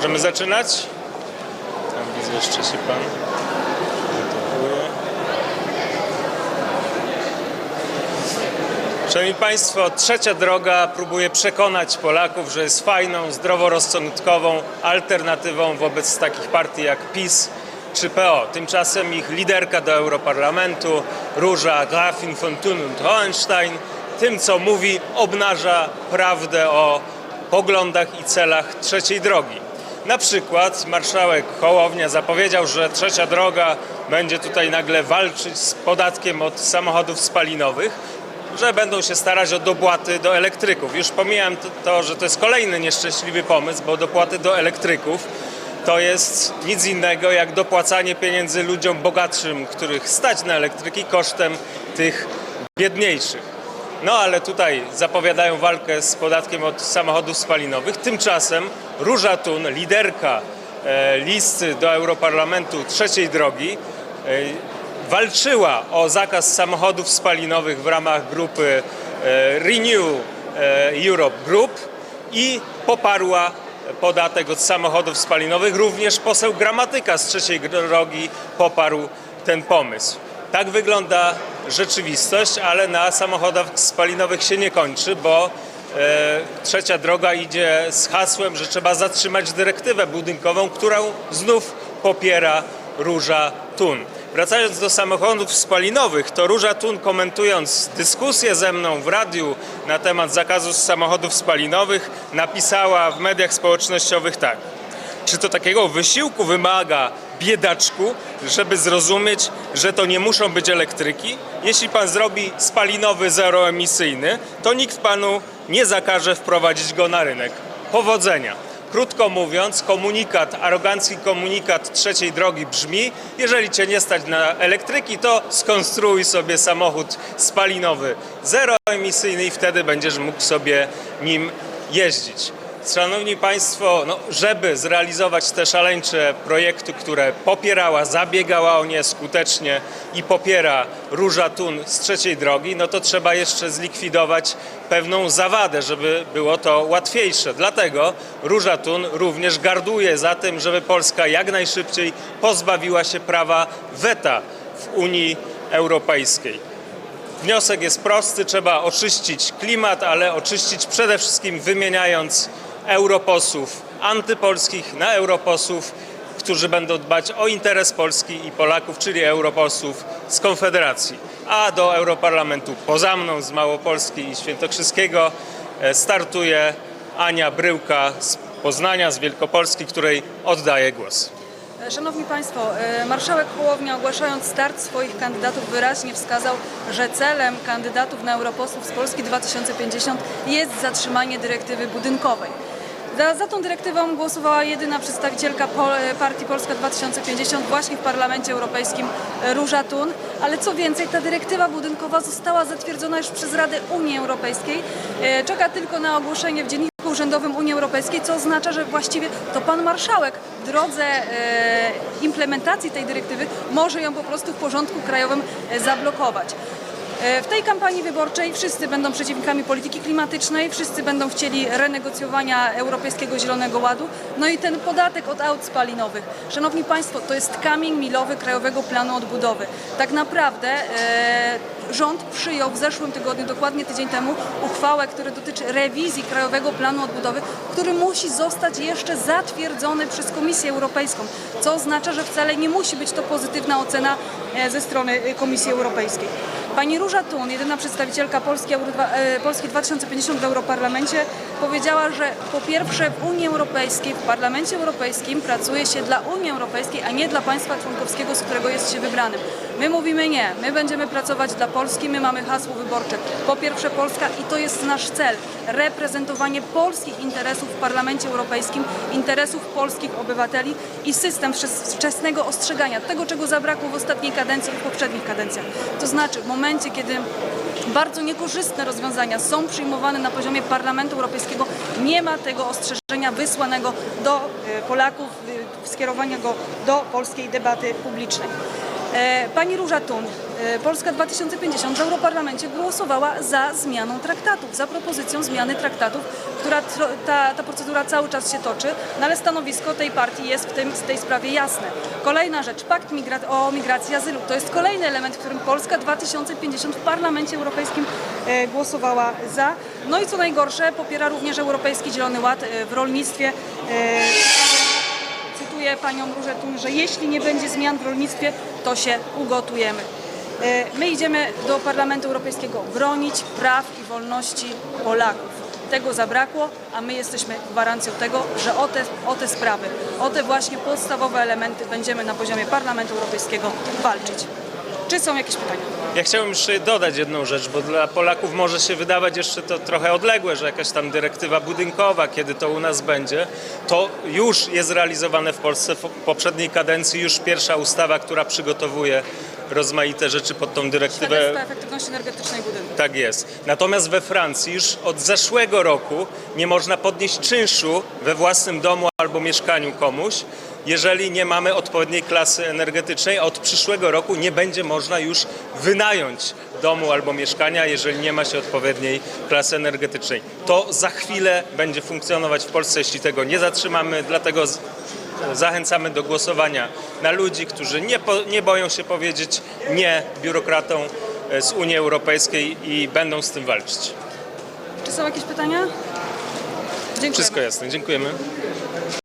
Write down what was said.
Możemy zaczynać? Tam widzę, jeszcze się pan. Szanowni Państwo, trzecia droga próbuje przekonać Polaków, że jest fajną, zdroworozsądkową alternatywą wobec takich partii jak PiS czy PO. Tymczasem ich liderka do Europarlamentu, Róża Grafin von Thun und Hohenstein, tym co mówi, obnaża prawdę o poglądach i celach trzeciej drogi. Na przykład marszałek Hołownia zapowiedział, że trzecia droga będzie tutaj nagle walczyć z podatkiem od samochodów spalinowych, że będą się starać o dopłaty do elektryków. Już pomijam to, to, że to jest kolejny nieszczęśliwy pomysł, bo dopłaty do elektryków to jest nic innego jak dopłacanie pieniędzy ludziom bogatszym, których stać na elektryki kosztem tych biedniejszych. No ale tutaj zapowiadają walkę z podatkiem od samochodów spalinowych. Tymczasem Róża Thun, liderka e, listy do Europarlamentu trzeciej drogi, e, walczyła o zakaz samochodów spalinowych w ramach grupy e, Renew Europe Group i poparła podatek od samochodów spalinowych. Również poseł Gramatyka z trzeciej drogi poparł ten pomysł. Tak wygląda rzeczywistość, ale na samochodach spalinowych się nie kończy, bo e, trzecia droga idzie z hasłem, że trzeba zatrzymać dyrektywę budynkową, którą znów popiera Róża Tun. Wracając do samochodów spalinowych, to Róża Tun komentując dyskusję ze mną w radiu na temat zakazu samochodów spalinowych napisała w mediach społecznościowych tak. Czy to takiego wysiłku wymaga biedaczku, żeby zrozumieć, że to nie muszą być elektryki? Jeśli pan zrobi spalinowy zeroemisyjny, to nikt panu nie zakaże wprowadzić go na rynek. Powodzenia. Krótko mówiąc, komunikat, arogancki komunikat trzeciej drogi brzmi: jeżeli cię nie stać na elektryki, to skonstruuj sobie samochód spalinowy zeroemisyjny i wtedy będziesz mógł sobie nim jeździć. Szanowni Państwo, no, żeby zrealizować te szaleńcze projekty, które popierała, zabiegała o nie skutecznie i popiera Róża Tun z trzeciej drogi, no to trzeba jeszcze zlikwidować pewną zawadę, żeby było to łatwiejsze. Dlatego Róża Tun również garduje za tym, żeby Polska jak najszybciej pozbawiła się prawa weta w Unii Europejskiej. Wniosek jest prosty, trzeba oczyścić klimat, ale oczyścić przede wszystkim wymieniając europosłów antypolskich na europosłów, którzy będą dbać o interes Polski i Polaków, czyli europosłów z Konfederacji. A do Europarlamentu poza mną z Małopolski i Świętokrzyskiego e, startuje Ania Bryłka z Poznania, z Wielkopolski, której oddaję głos. Szanowni Państwo, e, marszałek Hołownia ogłaszając start swoich kandydatów wyraźnie wskazał, że celem kandydatów na europosłów z Polski 2050 jest zatrzymanie dyrektywy budynkowej. Za, tą dyrektywą głosowała jedyna przedstawicielka partii Polska 2050 właśnie w Parlamencie Europejskim Róża Thun, ale co więcej, ta dyrektywa budynkowa została zatwierdzona już przez Radę Unii Europejskiej. E, Czeka tylko na ogłoszenie w dzienniku urzędowym Unii Europejskiej, co oznacza, że właściwie to pan marszałek w drodze e, implementacji tej dyrektywy może ją po prostu w porządku krajowym e, zablokować. E, W tej kampanii wyborczej wszyscy będą przeciwnikami polityki klimatycznej, wszyscy będą chcieli renegocjowania Europejskiego Zielonego Ładu, no i ten podatek od aut spalinowych. Szanowni Państwo, to jest kamień milowy Krajowego Planu Odbudowy. Tak naprawdę e, rząd przyjął w zeszłym tygodniu, dokładnie tydzień temu, uchwałę, która dotyczy rewizji Krajowego Planu Odbudowy, który musi zostać jeszcze zatwierdzony przez Komisję Europejską, co oznacza, że wcale nie musi być to pozytywna ocena e, ze strony Komisji Europejskiej. Pani Róża Tun, jedyna przedstawicielka Polski, e, Polski 2050 w Europarlamencie, powiedziała, że po pierwsze w Unii Europejskiej, w Parlamencie Europejskim pracuje się dla Unii Europejskiej, a nie dla państwa członkowskiego, z którego jest się wybranym. My mówimy nie, my będziemy pracować dla Polski, my mamy hasło wyborcze. Po pierwsze Polska i to jest nasz cel, reprezentowanie polskich interesów w Parlamencie Europejskim, interesów polskich obywateli i system wczes- wczesnego ostrzegania, tego czego zabrakło w ostatniej kadencji i w poprzednich kadencjach. To znaczy w momencie, kiedy bardzo niekorzystne rozwiązania są przyjmowane na poziomie Parlamentu Europejskiego, nie ma tego ostrzeżenia wysłanego do e, Polaków, e, skierowania go do polskiej debaty publicznej. E, Pani Róża Tun, e, Polska 2050 w Europarlamencie głosowała za zmianą traktatów, za propozycją zmiany traktatów, która ta, ta procedura cały czas się toczy, no ale stanowisko tej partii jest w, tym, w tej sprawie jasne. Kolejna rzecz, pakt migra- o migracji i azylu. To jest kolejny element, w którym Polska 2050 w Parlamencie Europejskim e, głosowała za. No i co najgorsze, popiera również Europejski Zielony Ład w rolnictwie. Cytuję panią Różę Tun, że jeśli nie będzie zmian w rolnictwie, to się ugotujemy. E, My idziemy do Parlamentu Europejskiego bronić praw i wolności Polaków. Tego zabrakło, a my jesteśmy gwarancją tego, że o te, o te sprawy, o te właśnie podstawowe elementy będziemy na poziomie Parlamentu Europejskiego walczyć. Czy są jakieś pytania? Ja chciałbym jeszcze dodać jedną rzecz, bo dla Polaków może się wydawać jeszcze to trochę odległe, że jakaś tam dyrektywa budynkowa, kiedy to u nas będzie, to już jest realizowane w Polsce w poprzedniej kadencji, już pierwsza ustawa, która przygotowuje rozmaite rzeczy pod tą dyrektywę. Świadectwa efektywności energetycznej budynku. Tak jest. Natomiast we Francji już od zeszłego roku nie można podnieść czynszu we własnym domu albo mieszkaniu komuś, jeżeli nie mamy odpowiedniej klasy energetycznej, a od przyszłego roku nie będzie można już wynająć domu albo mieszkania, jeżeli nie ma się odpowiedniej klasy energetycznej. To za chwilę będzie funkcjonować w Polsce, jeśli tego nie zatrzymamy, dlatego zachęcamy do głosowania na ludzi, którzy nie, po, nie boją się powiedzieć nie biurokratom e, z Unii Europejskiej i będą z tym walczyć. Czy są jakieś pytania? Dziękuję. Wszystko jasne, dziękujemy.